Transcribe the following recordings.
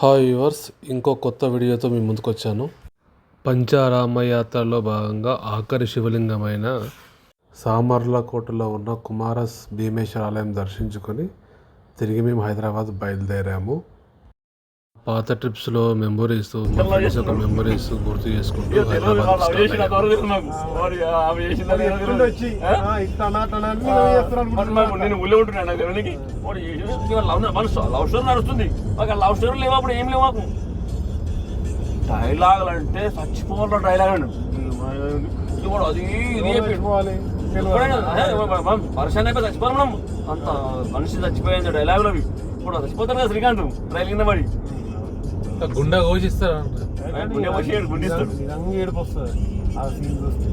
Hi viewers ఇంకో కొత్త వీడియోతో మీ ముందుకొచ్చాను. పంచారామయాత్రలో భాగంగా ఆఖరి శివలింగమైన సామర్లకోటలో ఉన్న కుమారస్ భీమేశ్వర ఆలయం దర్శించుకొని తిరిగి మేము హైదరాబాద్ బయలుదేరాము. పాత ట్రిప్స్లో మెమొరీస్ మా ఫ్రెండ్స్ యొక్క మెమొరీస్ గుర్తు చేసుకుంటూ హైదరాబాద్. నేను ఊళ్ళో ఉంటున్నాను లవ్ స్టోరీ నడుస్తుంది. మాకు లవ్ స్టోరీ లేవు అప్పుడు? ఏం లేవు మాకు. డైలాగులు అంటే చచ్చిపోవాలి. డైలాగ్ అది పరిశాన్ అయిపోయి చచ్చిపోవాలి మనం. అంత మనిషి చచ్చిపోయింది డైలాగులు అవి. ఇప్పుడు చచ్చిపోతారు కదా శ్రీకాంత్ రైలు కింద పడి. గుండె గుండిస్తాడు నిజంగా ఏడుపు వస్తుంది ఆ సీన్ చూస్తే.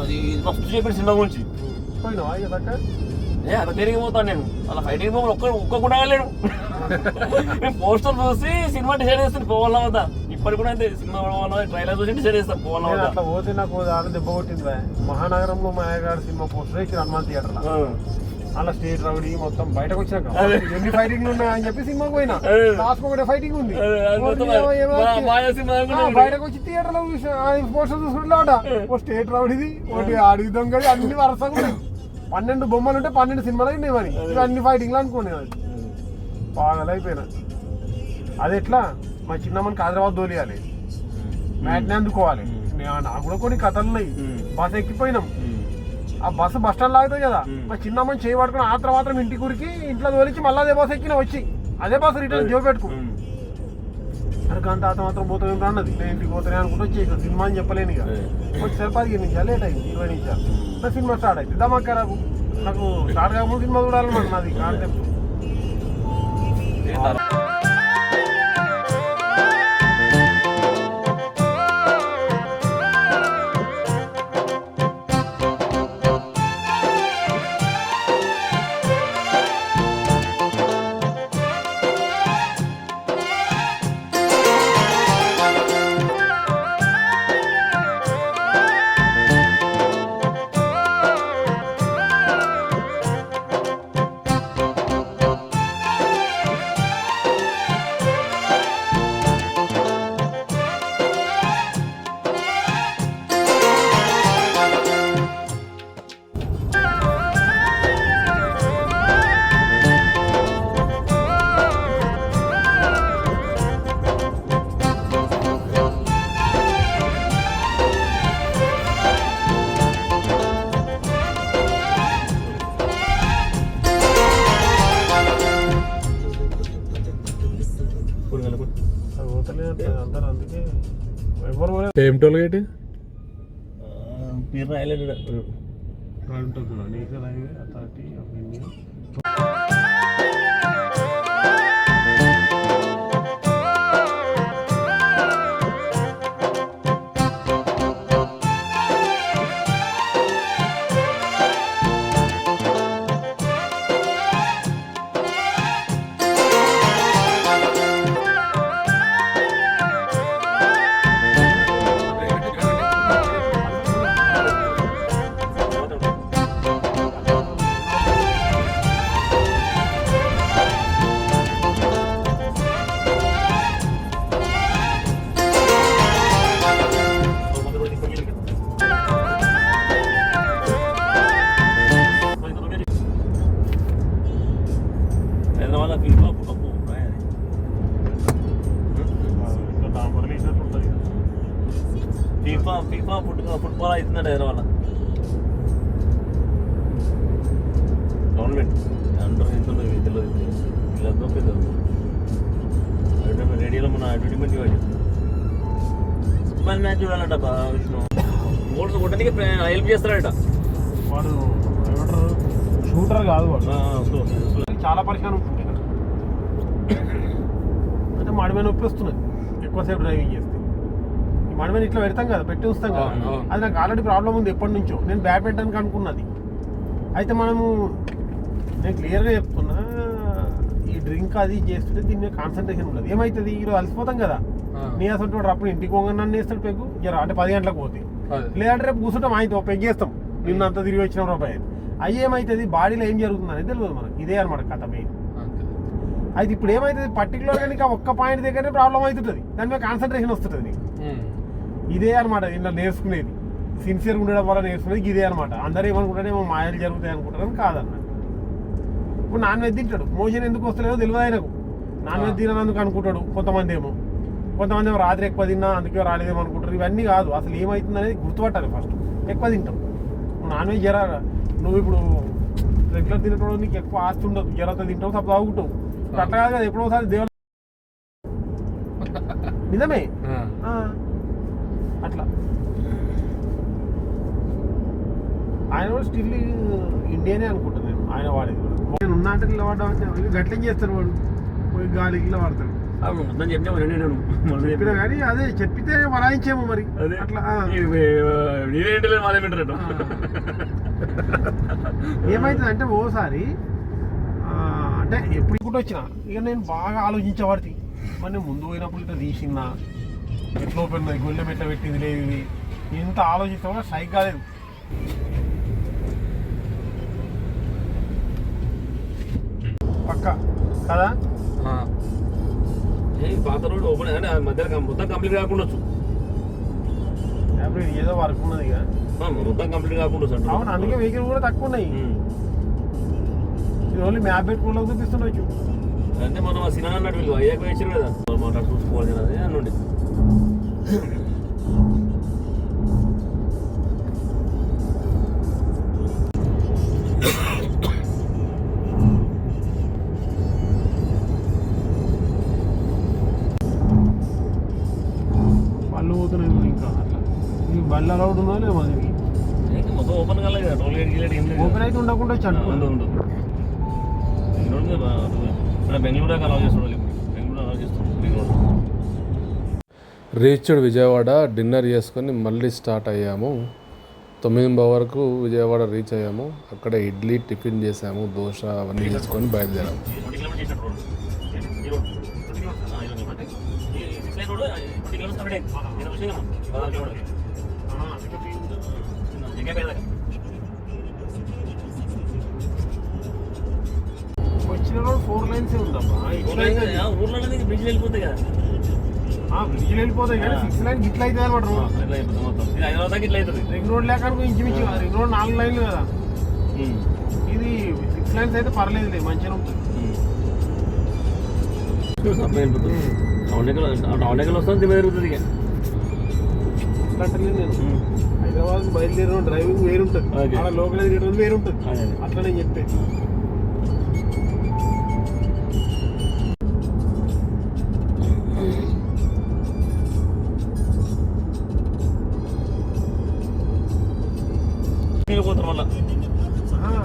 అది ఇది మస్తు చెప్పాడు సినిమా గురించి. దక్క ఏ అలా తిరిగి పోతాను నేను? అలా ఫైటింగ్ పోయి ఒక్క ఒక్క కూడా వెళ్ళాడు నేను పోస్టర్ చూసి సినిమా డిసైడ్ చేస్తాను పోవాలా వద్దా? ఇప్పటికి కూడా అంతే సినిమా పోవాలా ట్రైలర్ చూసి డిసైడ్ చేస్తాను పోవాలా వద్దా? అట్లా పోతే నాకు ఆడ దెబ్బ కొట్టింది. మహానగరంలో మాయగాడు సినిమా పోస్టర్ ఇచ్చి హనుమాన్ థియేటర్. అలా స్టేట్ రౌడీ మొత్తం బయటకు వచ్చినాక అదే. ఎన్ని ఫైటింగ్ ఉన్నాయని చెప్పి సినిమాకి పోయినా. లాస్ట్ ఒకటే ఫైటింగ్ ఉంది. బయటకు వచ్చి థియేటర్లో పోస్టర్ చూసుకుంటాడ ఓ స్టేట్ రౌడీది ఒకటి ఆడి దొంగది అన్ని వరుసగా ఉన్నాయి. పన్నెండు బొమ్మలు ఉంటే పన్నెండు సినిమాలు అయినాయి మరి. ఇవి అన్ని ఫైటింగ్లు బాగా అయిపోయినా. అది ఎట్లా? మా చిన్నమ్మకి హైదరాబాద్ దోలియాలి మ్యాట్ని అందుకోవాలి. నే- నాకు కూడా కొన్ని కథలు ఉన్నాయి. బస్ ఎక్కిపోయినాం. ఆ బస్సు బస్ స్టాండ్ లాగుతాయి కదా. ఉమ్. మా చిన్నమ్మని చేయి పట్టుకుని ఆత్ర మాత్రం ఇంటికి ఉరికి ఇంట్లో తోలిచి మళ్ళీ అదే బస్ ఎక్కిన వచ్చి. అదే బస్ రిటర్న్ జో పెట్టుకు. ఉమ్. అరే గంట ఆత మాత్రం పోతాం అన్నది. నేను ఇంటికి పోతానే అనుకుంటూ వచ్చి ఇక సినిమా అని చెప్పలేను ఇక. వచ్చేసరి పదిహేను నిమిషాలు లేట్ అయింది ఇరవై నిమిషాలు. సినిమా స్టార్ట్ అయింది. దమాక నాకు నాకు స్టార్ట్ కాకముందు సినిమా చూడాలన్నమాట నాది కాన్సెప్ట్ ఎవరు పోలే ఏం టోల్ గేట్ ఆ, ఫుట్బాల్ మ్యాచ్ చూడాలంట విష్ణు. ఓట్స్ కొట్టడానికి హెల్ప్ చేస్తాడట. వాడు షూటర్ కాదు వాడు. చాలా ఉంటుంది అంటే మడిమే నొప్పి వస్తున్నది. ఎక్కువసేపు డ్రైవింగ్ చేస్తే. ఈ మడిమేని ఇట్లా పెడతాం కదా పెట్టి ఉంచుతాం కదా. అది నాకు ఆల్రెడీ ప్రాబ్లం ఉంది ఎప్పటి నుంచో నేను బ్యాడ్మింటన్కి అనుకున్నది. అయితే మనము నేను క్లియర్గా చెప్తున్నా ఈ డ్రింక్ అది చేస్తుంటే దీని మీద కాన్సన్ట్రేషన్ ఉండదు. ఏమవుతుంది ఈరోజు అలసిపోతాం కదా. నీ అసలు అప్పుడు ఇంటికి పోగానే నన్ను వేస్తాడు పెగ్గు. జర అంటే పది గంటలకు పోతే. లేదంటే రేపు కూర్చుంటాం ఆయనతో పెగ్గేస్తాం నిన్న అంతా తిరిగి వచ్చిన రూపాయి అవి ఏమవుతుంది బాడీలో ఏం జరుగుతుంది అనేది తెలియదు మనకి. ఇదే అనమాట కథ మెయిన్ అయితే ఇప్పుడు ఏమవుతుంది పర్టికులర్గా నీకు ఒక్క పాయింట్ దగ్గరనే ప్రాబ్లం అవుతుంటుంది. దాని మీద కాన్సన్ట్రేషన్ వస్తుంది నీకు. ఇదే అనమాట ఇంట్లో నేర్చుకునేది. సిన్సియర్ ఉండడం వల్ల నేర్చుకునేది ఇదే అనమాట. అందరూ ఏమనుకుంటారేమో మాయలు జరుగుతాయి అనుకుంటారని కాదన్నమాట ఇప్పుడు నాన్ వెజ్ తింటాడు. మోషన్ ఎందుకు వస్తలేదో తెలియదు ఆయనకు. నాన్ వెజ్ తిననందుకు అనుకుంటాడు కొంతమంది ఏమో. కొంతమంది రాత్రి ఎక్కువ తిన్నా అందుకే రాలేదేమో అనుకుంటారు. ఇవన్నీ కాదు. అసలు ఏమవుతుంది అనేది గుర్తుపట్టాలి ఫస్ట్ ఎక్కువ తింటాం. నాన్ వెజ్ జరా నువ్వు ఇప్పుడు రెగ్యులర్ తినేటప్పుడు నీకు ఎక్కువ ఆస్తి ఉండదు. జరంతా తింటావు సబ్బు తాగుతావు అట్లా కాదు కదా ఎప్పుడో ఒకసారి దేవుడు నిజమే? అట్లా. ఆయన కూడా స్టిల్ ఇండియానే అనుకుంటాను నేను. ఆయన వాడేది కూడా. నేను ఉన్నా అంటే ఇలా వాడడం అంటే గట్లం చేస్తాడు వాడు పోయి గాలికి ఇలా వాడతాడు అవును మొత్తం చెప్పినా నేను మొదలు చెప్పినా. కానీ అదే చెప్పితే వరాయించేమో మరి. అదే. అట్లా ఆ. నీవేంటి లేదు మాదే వింటారట. ఏమైతుంది అంటే ఓసారి అంటే ఎప్పుడు ఇప్పుడు వచ్చిన ఇక నేను బాగా ఆలోచించేవాడికి మరి నేను ముందు పోయినప్పుడు ఇట్లా తీసిందా? ఎట్లా ఓపెన్ గొల్లెం ఎట్లా పెట్టింది లేదు ఇది. ఇంత ఆలోచిస్తే కూడా సైక్ కాలేదు పక్క. కదా? పాత రోడ్ ఓపెన్ ఆ మధ్యలో మొత్తం కంప్లీట్ కాకుండా ఇది ఏదో వర్క్ ఉన్నది మొత్తం కంప్లీట్ కాకుండా అవును అందుకే వెహికల్ కూడా తక్కువ ఉన్నాయి. ఇది ఓన్లీ మ్యాప్ పెట్టుకోవడానికి చూపిస్తుండొచ్చు. అంటే మనం ఆ సినిమా అన్నట్టు వీళ్ళు అయ్యాక వేసారు కదా. మాట చూసుకోవాలి కదా వాళ్ళు పోతున్నాయి ఇంకా అట్లా. ఈ బళ్ళు అలౌడ్ ఉందో లేదో మనకి ఇంకా మొత్తం ఓపెన్ కాలేదు కదా టోల్ గేట్ గీలేట్ ఏం లేదు ఓపెన్ అయితే ఉండకుండా వచ్చి ఉండు అంటున్నాను ఉండు బెంగళూరు మీద బా- ఇక్కడ బెంగళూరు దాకా అలౌ చేస్తున్నాడు ఇప్పుడు. బెంగళూరు అలౌ చేస్తున్నాడు బెంగళూరు. రీచ్డ్ విజయవాడ డిన్నర్ చేసుకొని మళ్ళీ స్టార్ట్ అయ్యాము. తొమ్మిది వరకు విజయవాడ రీచ్ అయ్యాము. అక్కడ ఇడ్లీ టిఫిన్ చేసాము దోశ అవన్నీ చేసుకొని బయలుదేరాము. అయింది నేను పదహారు కిలోమీటర్లు జగ్గపేట దాకా వచ్చిన రోడ్ ఫోర్ లైన్స్ ఉందమ్మా ఊర్లో బ్రిడ్జ్ వెళ్ళిపోతాయి కదా బ్రిడ్జ్ వెళ్ళిపోతాయి కానీ సిక్స్ లైన్ ఇట్లా అయితే అనమాట రోడ్ ఇట్లా అయిపోతుంది మొత్తం ఇది హైదరాబాద్ దాకా ఇట్లా అవుతుంది రింగ్ రోడ్ లేక ఇంచుమించు రింగ్ రోడ్ నాలుగు లైన్లు కదా. ఇది సిక్స్ లైన్స్ అయితే పర్లేదు మంచిగా ఉంటుంది. అప్పుడు వెళ్ళిపోతుంది టౌన్ దగ్గర టౌన్ దగ్గర వస్తుంది తిమ్మ తిరుగుతుంది ఇక. నేను. హైదరాబాద్ బయలుదేరిన డ్రైవింగ్ వేరుంటుంది. అక్కడ లోకల్ తిరగడం వేరుంటుంది అదే. అట్లా నేను ఆహా,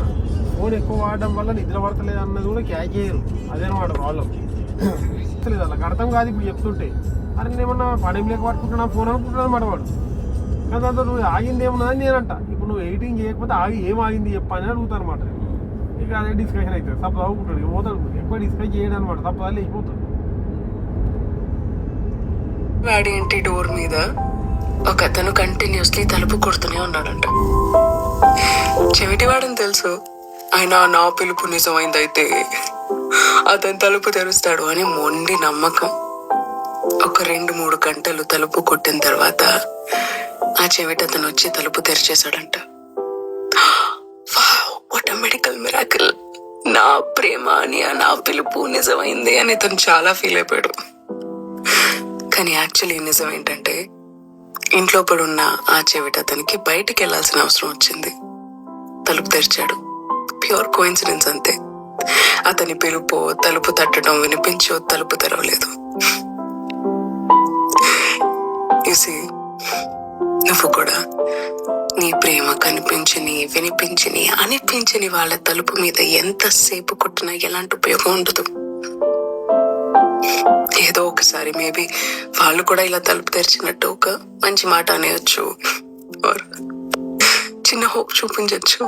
ఫోన్ ఎక్కువ వాడడం వల్ల నిద్ర పడతలేదు అన్నది కూడా క్యాచ్ చేయరు. అదేనమాట ప్రాబ్లం. లేదు అలా అర్థం కాదు ఇప్పుడు చెప్తుంటే. అరే నేను ఏమన్నా పని లేక పట్టుకుంటున్నా ఫోన్ అనుకుంటున్నాను అనమాట వాడు కానీ దాంతో నువ్వు ఆగింది ఏమన్నా అని నేనంట. ఇప్పుడు నువ్వు ఎడిటింగ్ చేయకపోతే ఆగి ఏం ఆగింది చెప్పని అడుగుతాను అనమాట ఇక అదే డిస్కషన్ అవుతుంది. తప్పదు అవుకుంటాడు ఇక పోతాడు. ఎక్కువ డిస్కస్ చేయడం అనమాట తప్పదు లేకపోతాడు వాడి ఇంటి డోర్ మీద ఒక అతను కంటిన్యూస్లీ తలుపు కొడుతూనే ఉన్నాడంట. చెవిటివాడని తెలుసు. ఆయన నా పిలుపు నిజమైందైతే అతను తలుపు తెరుస్తాడు అని మొండి నమ్మకం. ఒక రెండు మూడు గంటలు తలుపు కొట్టిన తర్వాత ఆ చెవిట అతను వచ్చి తలుపు తెరిచేశాడంట. వాట్ మెడికల్ మిరాకిల్ నా ప్రేమ అని నా పిలుపు నిజమైంది అని తను చాలా ఫీల్ అయిపోయాడు. కానీ యాక్చువల్లీ నిజం ఏంటంటే ఇంట్లో పడున్న ఆ చెవిట అతనికి బయటికి వెళ్ళాల్సిన అవసరం వచ్చింది. తలుపు తెరిచాడు. ప్యూర్ కోయిన్సిడెన్స్ అంతే. అతని పిలుపు తలుపు తట్టడం వినిపించో తలుపు తెరవలేదు. చూసి నువ్వు కూడా నీ ప్రేమ కనిపించని వినిపించని అనిపించని వాళ్ళ తలుపు మీద ఎంతసేపు కొట్టినా ఎలాంటి ఉపయోగం ఉండదు. ఏదో ఒకసారి మేబీ వాళ్ళు కూడా ఇలా తలుపు తెరిచినట్టు ఒక మంచి మాట అనేయచ్చు. చిన్న హోప్ చూపించవచ్చు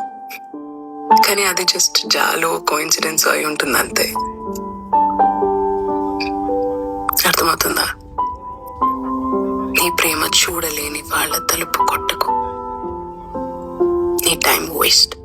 కానీ అది జస్ట్ జాలో కోయిన్సిడెన్స్ అయి ఉంటుంది అంతే. అర్థమవుతుందా? నీ ప్రేమ చూడలేని వాళ్ళ తలుపు కొట్టకు. నీ టైం వేస్ట్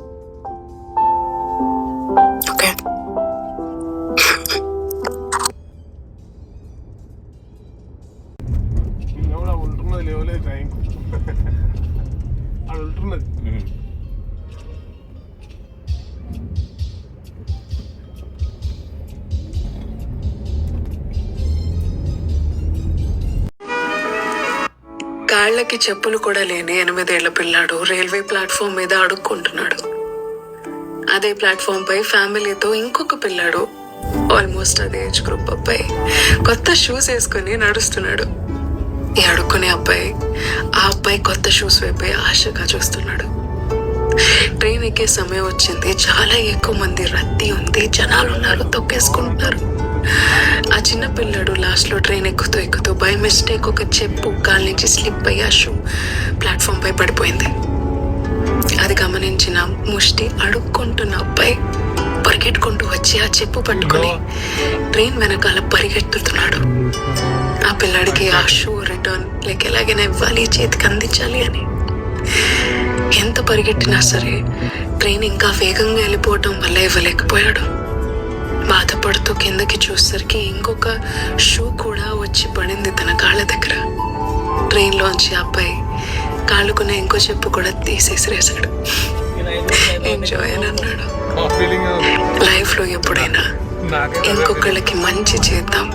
కాళ్ళకి చెప్పులు కూడా లేని ఎనిమిదేళ్ళ పిల్లాడు రైల్వే ప్లాట్ఫామ్ మీద అడుక్కుంటున్నాడు. అదే ప్లాట్ఫామ్ పై ఫ్యామిలీతో ఇంకొక పిల్లాడు ఆల్మోస్ట్ అదే ఏజ్ గ్రూప్ అబ్బాయి కొత్త షూస్ వేసుకుని నడుస్తున్నాడు. ఈ అడుక్కునే అబ్బాయి ఆ అబ్బాయి కొత్త షూస్ వైపే ఆశగా చూస్తున్నాడు. ట్రైన్ ఎక్కే సమయం వచ్చింది. చాలా ఎక్కువ మంది రద్దీ ఉంది. జనాలు ఉన్నారు తొక్కేసుకుంటున్నారు. ఆ చిన్న పిల్లడు లాస్ట్లో ట్రైన్ ఎక్కుతూ ఎక్కుతూ బై మిస్టేక్ ఒక చెప్పు కాల్ నుంచి స్లిప్ అయ్యి ఆ షూ ప్లాట్ఫామ్ పై పడిపోయింది. అది గమనించిన ముష్టి అడుక్కుంటున్న అబ్బాయి పరిగెట్టుకుంటూ వచ్చి ఆ చెప్పు పట్టుకొని ట్రైన్ వెనకాల పరిగెత్తుతున్నాడు. ఆ పిల్లాడికి ఆ షూ రిటర్న్ లైక్ ఎలాగైనా ఇవ్వాలి చేతికి అందించాలి అని. ఎంత పరిగెట్టినా సరే ట్రైన్ ఇంకా వేగంగా వెళ్ళిపోవటం వల్ల ఇవ్వలేకపోయాడు. బాధపడుతూ కిందకి చూసరికి ఇంకొక షూ కూడా వచ్చి పడింది తన కాళ్ళ దగ్గర. ట్రైన్లోంచి అబ్బాయి కాళ్ళుకున్న ఇంకో చెప్పు కూడా తీసేసిరేశాడు. ఎంజాయ్ అని అన్నాడు. లైఫ్లో ఎప్పుడైనా ఇంకొకళ్ళకి మంచి చేద్దాం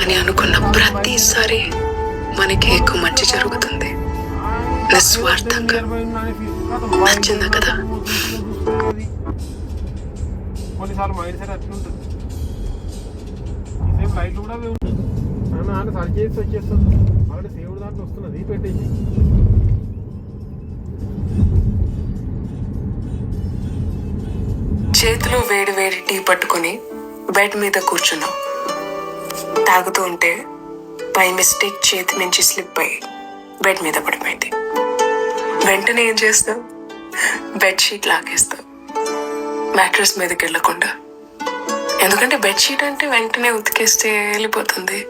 అని అనుకున్న ప్రతిసారి మనకి ఎక్కువ మంచి జరుగుతుంది. నిస్వార్థంగా. నచ్చిందా కదా? కొన్నిసార్లు మైండ్ సెట్ అట్లా ఉంటుంది సేమ్ లైట్లు కూడా అవి ఉంటాయి ఆయన సరి చేసి వచ్చేస్తుంది ఆల్రెడీ సేవుడు దాంట్లో వస్తున్నది పెట్టేసి. చేతిలో వేడి వేడి టీ పట్టుకొని బెడ్ మీద కూర్చున్నావు తాగుతూ ఉంటే బై మిస్టేక్ చేతి నుంచి స్లిప్ అయ్యి బెడ్ మీద పడిపోయింది. వెంటనే ఏం చేస్తావు? బెడ్షీట్ లాగేస్తావు. మ్యాట్రెస్ మీదకి వెళ్ళకుండా. ఎందుకంటే బెడ్షీట్ అంటే వెంటనే ఉతికేస్తే వెళ్ళిపోతుంది.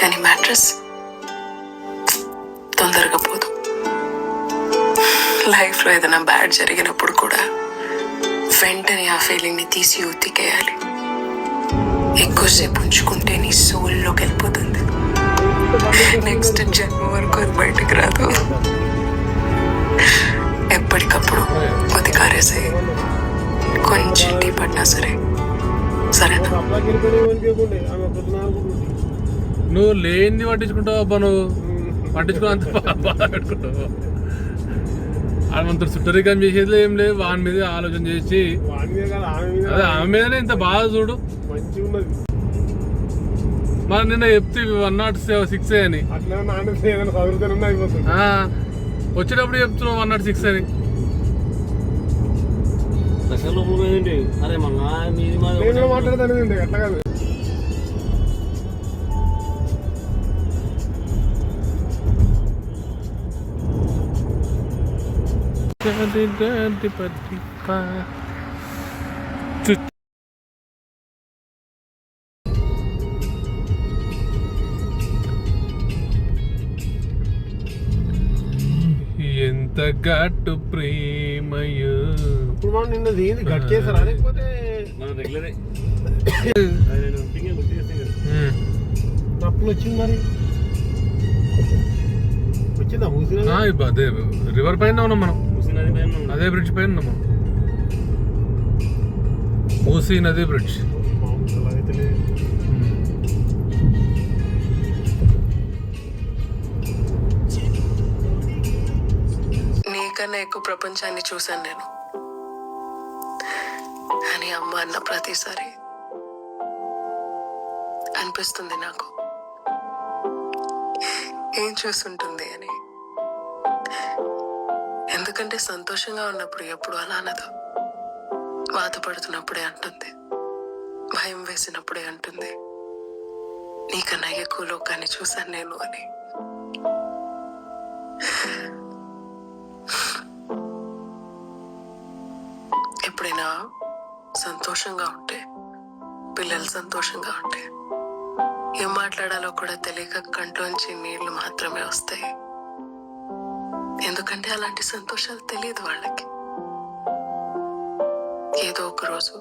కానీ మ్యాట్రెస్ తొందరగా పోదు. లైఫ్లో ఏదైనా బ్యాడ్ జరిగినప్పుడు కూడా వెంటనే ఆ ఫీలింగ్ని తీసి ఉతికేయాలి. ఎక్కువసేపు ఉంచుకుంటే నీ సోల్లోకి వెళ్ళిపోతుంది. నెక్స్ట్ జన్మ వరకు అది బయటకు రాదు. ఎప్పటికప్పుడు ఉతికారేసే కొంచెం పడినా సరే సరేనా నువ్వు లేనిది పట్టించుకుంటావు అబ్బా నువ్వు పట్టించుకుని అంత బా- బాధ పెట్టుకుంటావు అంత చుట్టరికం చేసేది ఏం లేదు. వాని మీద ఆలోచన చేసి అదే ఆమె మీదనే ఇంత బాధ చూడు. మంచిగా ఉన్నది మరి నిన్న చెప్తే వన్ నాట్ సిక్స్ అని. అట్లా నాన్న ఏదైనా చదువుతానన్నా అయిపోతుంది. ఆ, వచ్చేటప్పుడు చెప్తున్నావు వన్ నాట్ సిక్స్ అని. స్పెషల్ లోపల పోయింది అరే మళ్ళా మీది మాది అట్లా కాదు. ఎంత గట్టు ప్రేమయో. ఇప్పుడు మనం నిన్న ఏంది గట్ చేశారా? లేకపోతే. నప్పులు వచ్చింది మరి? వచ్చిందా? మూసినా అదే రివర్ పైన ఉన్నాం మనం. అదే బ్రిడ్జ్ పైన ఉన్నాం మనం. మూసీ నది బ్రిడ్జ్. నీకన్నా ఎక్కువ ప్రపంచాన్ని చూశాను నేను. అని అమ్మ అన్న ప్రతిసారి అనిపిస్తుంది నాకు. ఏం చూస్తుంటుంది అని. ఎందుకంటే సంతోషంగా ఉన్నప్పుడు ఎప్పుడు అలా అనదు. బాధపడుతున్నప్పుడే అంటుంది. భయం వేసినప్పుడే అంటుంది. నీకన్నా ఎక్కువ లోకాన్ని చూశాను నేను అని. సంతోషంగా ఉంటే పిల్లలు సంతోషంగా ఉంటే ఏం మాట్లాడాలో కూడా తెలియక కంట్లోంచి నీళ్ళు మాత్రమే వస్తాయి. ఎందుకంటే అలాంటి సంతోషాలు తెలియదు వాళ్ళకి. ఏదో ఒక రోజు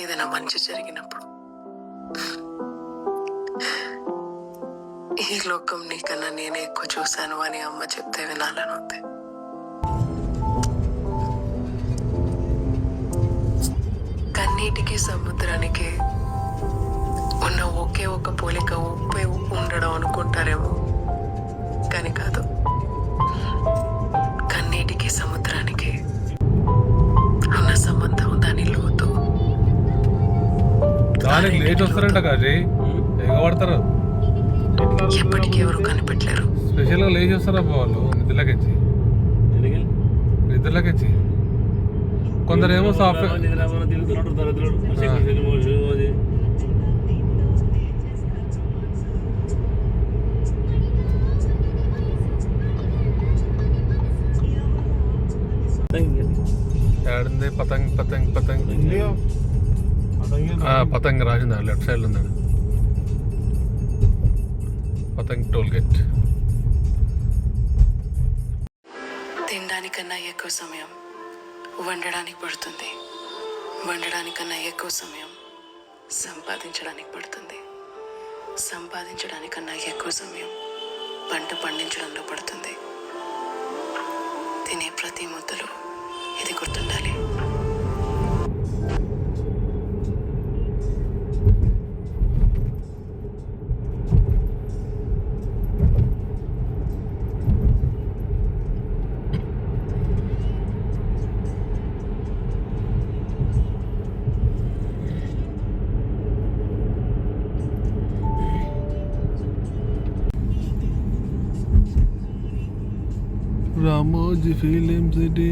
ఏదైనా మంచి జరిగినప్పుడు ఈ లోకం నీకన్నా నేనే ఎక్కువ చూశాను అని అమ్మ చెప్తే వినాలని ఉంది. సముద్రానికి ఉన్న ఒకే ఒక పోలిక ఉప్పే ఉప్పు ఉండడం అనుకుంటారేమో. కానీ కాదు. కన్నీటికి సముద్రానికి ఉన్న సంబంధం దాని లోతు. దానికి లేచి వస్తారంట కాజీ. ఎగబడతారు. ఎప్పటికీ ఎవరు కనిపెట్టలేరు. స్పెషల్గా లేచి వస్తారా వాళ్ళు నిద్రలకెచ్చి ఎందుకు? కొందరేమో సాఫ్ట్వేర్. ఆడింది పతంగ్ పతంగ్ పతంగ్. పతంగ్ రాసింది లెఫ్ట్ సైడ్ ఉందండి పతంగ్ టోల్ గేట్ తినడానికన్నా ఎక్కువ సమయం. వండడానికి పడుతుంది. వండడానికన్నా ఎక్కువ సమయం సంపాదించడానికి పడుతుంది. సంపాదించడానికన్నా ఎక్కువ సమయం పంట పండించడంలో పడుతుంది. తినే ప్రతి ముద్దలో ఇది గుర్తుండాలి. రామోజీ ఫిలిం సిటీ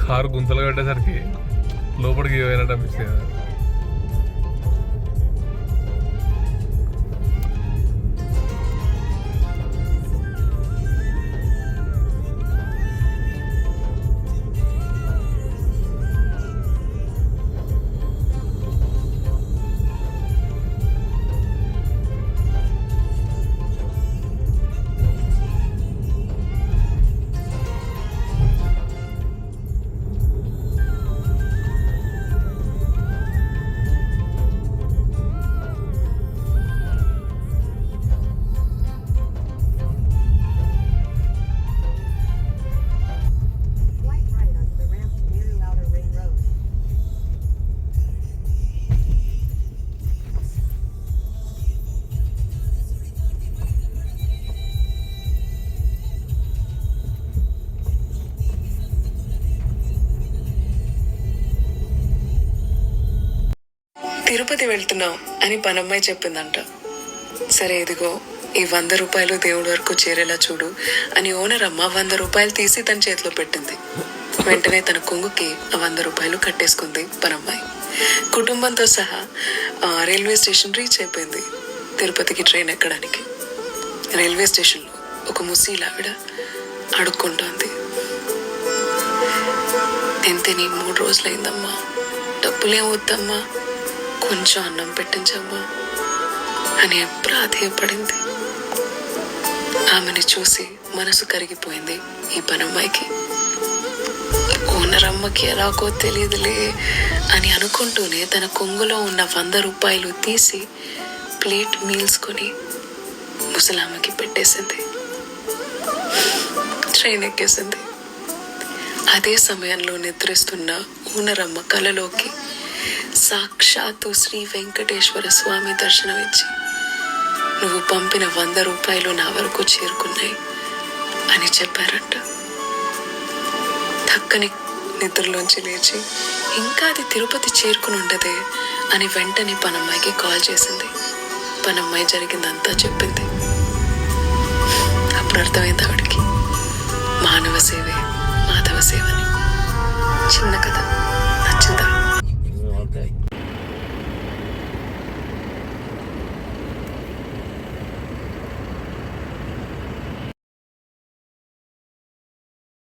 కారు గుంతలు కట్టేసరికి లోపలికి పోయినట్టు అనిపిస్తుంది. తిరుపతి వెళ్తున్నాం అని పనమ్మాయి చెప్పిందంట. సరే ఇదిగో ఈ వంద రూపాయలు దేవుడి వరకు చేరేలా చూడు అని ఓనర్ అమ్మ వంద రూపాయలు తీసి తన చేతిలో పెట్టింది. వెంటనే తన కొంగుకి ఆ వంద రూపాయలు కట్టేసుకుంది పనమ్మాయి. కుటుంబంతో సహా రైల్వే స్టేషన్ రీచ్ అయిపోయింది. తిరుపతికి ట్రైన్ ఎక్కడానికి. రైల్వే స్టేషన్లో ఒక ముసీలావిడ అడుక్కుంటోంది. తిని మూడు రోజులైందమ్మా? డబ్బులేం వద్దమ్మా? కొంచెం అన్నం పెట్టించమ్మా అని ప్రాధేయపడింది ఆమెని చూసి మనసు కరిగిపోయింది ఈ పనమ్మాయికి. ఓనరమ్మకి ఎలాగో తెలియదులే అని అనుకుంటూనే తన కొంగులో ఉన్న వంద రూపాయలు తీసి ప్లేట్ మీల్స్ కొని ముసలామ్మకి పెట్టేసింది. ట్రైన్ ఎక్కేసింది. అదే సమయంలో నిద్రిస్తున్న ఊనరమ్మ కలలోకి సాక్షాత్తు శ్రీ వెంకటేశ్వర స్వామి దర్శనమిచ్చి నువ్వు పంపిన వంద రూపాయలు నా వరకు చేరుకున్నాయి అని చెప్పారంట. తక్కని నిద్రలోంచి లేచి ఇంకా అది తిరుపతి చేరుకుని ఉండదే అని వెంటనే పనమ్మాయికి కాల్ చేసింది. పనమ్మాయి జరిగిందంతా చెప్పింది. అప్పుడు అర్థమైంది ఆవిడకి. మానవ సేవే మాధవ సేవని.